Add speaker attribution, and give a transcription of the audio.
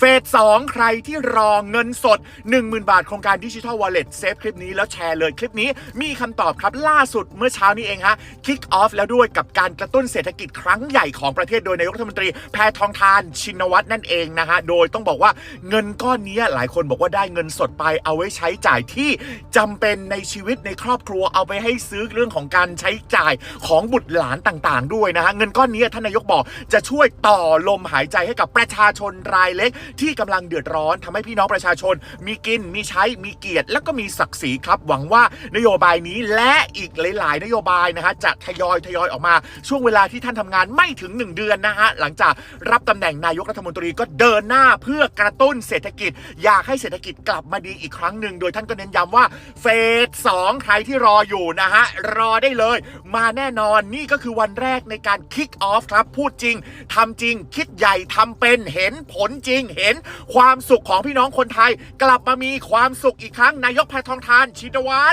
Speaker 1: เฟสสองใครที่รอเงินสด 10,000 บาทโครงการดิจิทัลวอลเล็ตเซฟคลิปนี้แล้วแชร์เลยคลิปนี้มีคำตอบครับล่าสุดเมื่อเช้านี้เองฮะคิกออฟแล้วด้วยกับการกระตุ้นเศรษฐกิจครั้งใหญ่ของประเทศโดยนายกรัฐมนตรีแพทองทานชินวัตรนั่นเองนะฮะโดยต้องบอกว่าเงินก้อนนี้หลายคนบอกว่าได้เงินสดไปเอาไว้ใช้จ่ายที่จำเป็นในชีวิตในครอบครัวเอาไปให้ซื้อเรื่องของการใช้จ่ายของบุตรหลานต่างๆ ด้วยนะฮะเงินก้อนนี้ท่านนายกบอกจะช่วยต่อลมหายใจให้กับประชาชนรายเล็กที่กำลังเดือดร้อนทำให้พี่น้องประชาชน มีกินมีใช้มีเกียรติ แล้วก็มีศักดิ์ศรีครับหวังว่านโยบายนี้และอีกหลาย ๆ นโยบายนะฮะจะทยอยทยอยออกมา ช่วงเวลาที่ท่านทำงานไม่ถึง 1 เดือนนะฮะหลังจากรับตำแหน่งนายกรัฐมนตรีก็เดินหน้าเพื่อกระตุ้นเศรษฐกิจ อยากให้เศรษฐกิจกลับมาดีอีกครั้งหนึ่งโดยท่านก็เน้นย้ำว่าเฟสสองใครที่รออยู่นะฮะรอได้เลย มาแน่นอนนี่ก็คือวันแรกในการคิกออฟครับพูดจริงทำจริงคิดใหญ่ทำเป็นเห็นผลจริงเห็นความสุขของพี่น้องคนไทย กลับมามีความสุขอีกครั้งนายกแพทองทานชินวัตร